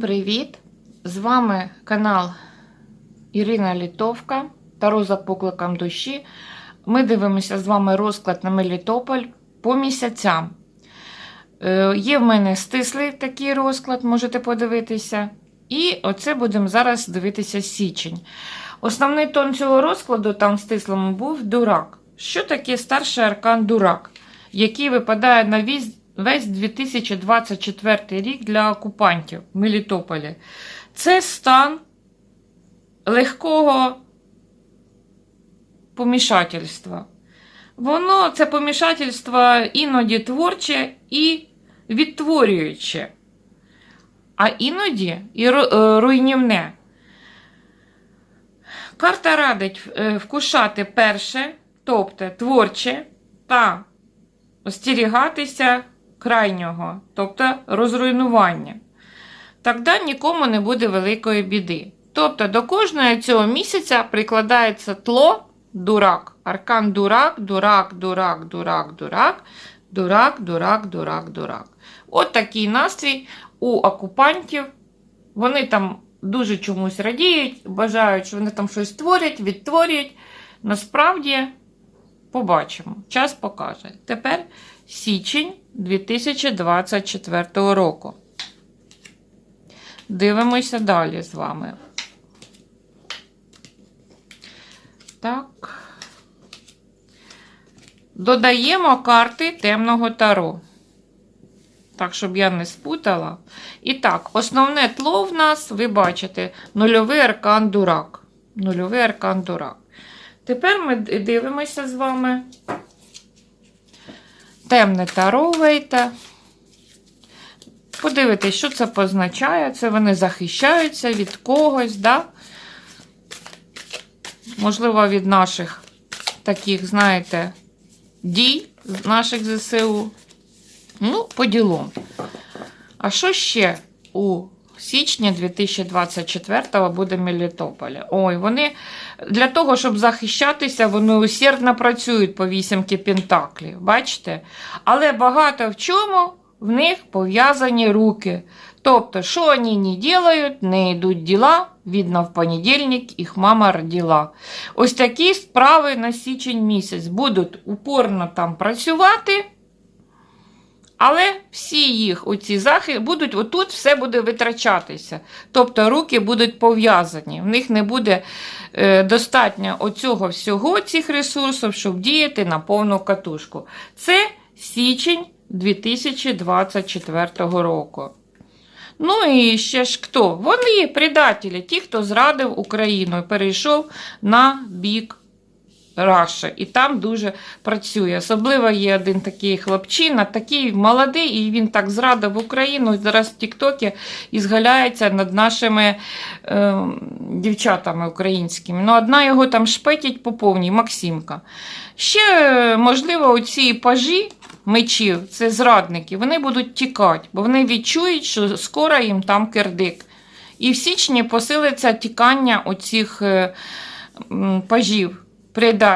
Привіт! З вами канал Ірина Літовка Таро за покликом душі. Ми дивимося з вами розклад на Мелітополь по місяцям. Е, є в мене стислий такий розклад, можете подивитися. І оце будемо зараз дивитися січень. Основний тон цього розкладу там стислому був дурак. Що таке старший аркан дурак, який випадає на весь, весь 2024 рік для окупантів в Мелітополі? Це стан легкого помішательства. Воно це помішательство іноді творче і відтворююче, а іноді і е, руйнівне. Карта радить е, вкушати перше, тобто творче, та остерігатися крайнього, тобто розруйнування. Тоді нікому не буде великої біди. Тобто до кожного цього місяця прикладається тло дурак. Аркан дурак, дурак, дурак, дурак, дурак, дурак, дурак, дурак, дурак. От такий настрій у окупантів. Вони там дуже чомусь радіють, бажають, що вони там щось творять, відтворюють. Насправді, побачимо. Час покаже. Тепер січень 2024 року. Дивимося далі з вами. Так. Додаємо карти темного таро. Так, щоб я не спутала. І так, основне тло в нас, ви бачите, нульовий аркан дурак. Нульовий аркан дурак. Тепер ми дивимося з вами. Темне таро вейта. Подивитись, що це позначає. Це вони захищаються від когось, да? можливо, від наших таких, знаєте, дій наших ЗСУ. Ну, по ділу. А що ще у січні 2024 буде в Мелітополі? Ой, вони для того, щоб захищатися, вони усердно працюють по вісімки пентаклів. Бачите? Але багато в чому в них пов'язані руки. Тобто, що вони не делають, не йдуть діла, видно, в понедільник їх мама родила. Ось такі справи на січень місяць будуть упорно там працювати. Але всі їх оці захи будуть, отут все буде витрачатися. Тобто руки будуть пов'язані. В них не буде е, достатньо оцього всього, цих ресурсів, щоб діяти на повну катушку. Це січень 2024 року. Ну і ще ж хто? Вони предателі, ті, хто зрадив Україну і перейшов на бік Раша. І там дуже працює. Особливо є один такий хлопчина, такий молодий, і він так зрадив Україну. і Зараз в Тіктокі і згаляється над нашими е, дівчатами українськими. Ну, одна його там шпетять по повній, Максимка. Ще, можливо, оці пажі мечів, це зрадники, вони будуть тікати, бо вони відчують, що скоро їм там кирдик. І в січні посилиться тікання оцих е, пажів.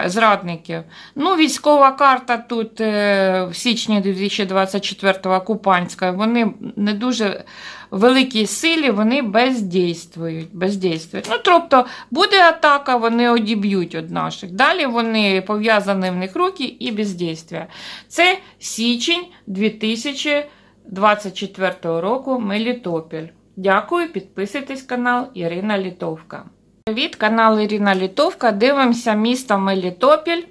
Зрадників. Ну, військова карта тут е, в січні 2024 окупантська, вони не дуже великій силі, вони бездействують. бездействують. Ну, тобто буде атака, вони одіб'ють від наших. Далі вони пов'язані в них руки і бездействия. Це січень 2024 року Мелітопіль. Дякую, підписуйтесь канал Ірина Літовка. Привіт, канал Ірина Літовка. Дивимося місто Мелітопіль,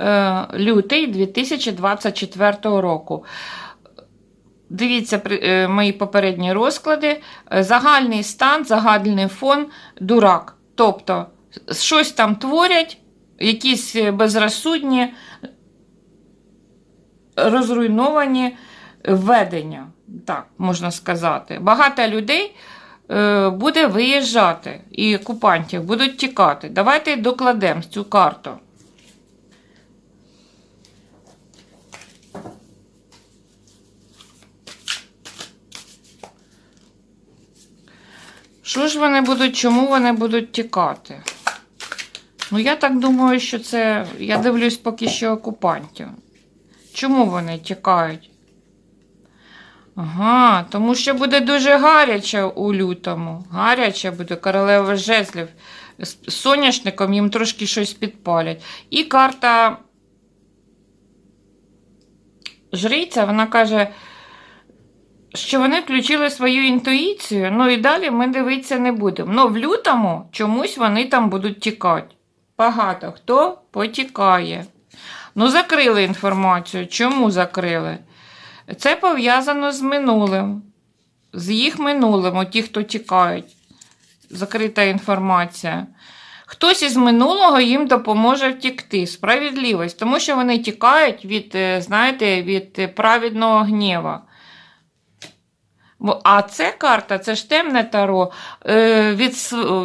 е, лютий 2024 року. Дивіться е, мої попередні розклади. Е, Загальний стан, загальний фон дурак. Тобто, щось там творять, якісь безрозсудні, розруйновані введення, так можна сказати. Багато людей буде виїжджати і окупантів будуть тікати. Давайте докладемо цю карту. Що ж вони будуть, чому вони будуть тікати? Ну, я так думаю, що це. Я дивлюсь поки що окупантів. Чому вони тікають? Ага, тому що буде дуже гаряче у лютому. Гаряче буде королева жезлів. З соняшником їм трошки щось підпалять. І карта жриця, вона каже, що вони включили свою інтуїцію, ну і далі ми дивитися не будемо. Ну, в лютому чомусь вони там будуть тікати. Багато хто потікає. Ну, закрили інформацію. Чому закрили? Це пов'язано з минулим, з їх минулим, от ті, хто тікають. Закрита інформація. Хтось із минулого їм допоможе втікти. Справедливість, тому що вони тікають від, е, знаєте, від праведного гнєва. А це карта, це ж темне таро. Е, Від,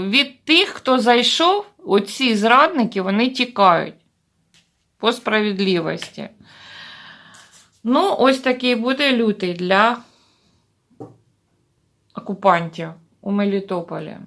від тих, хто зайшов, оці зрадники, вони тікають по справедливості. Ну, ось такий буде лютий для окупантів у Мелітополі.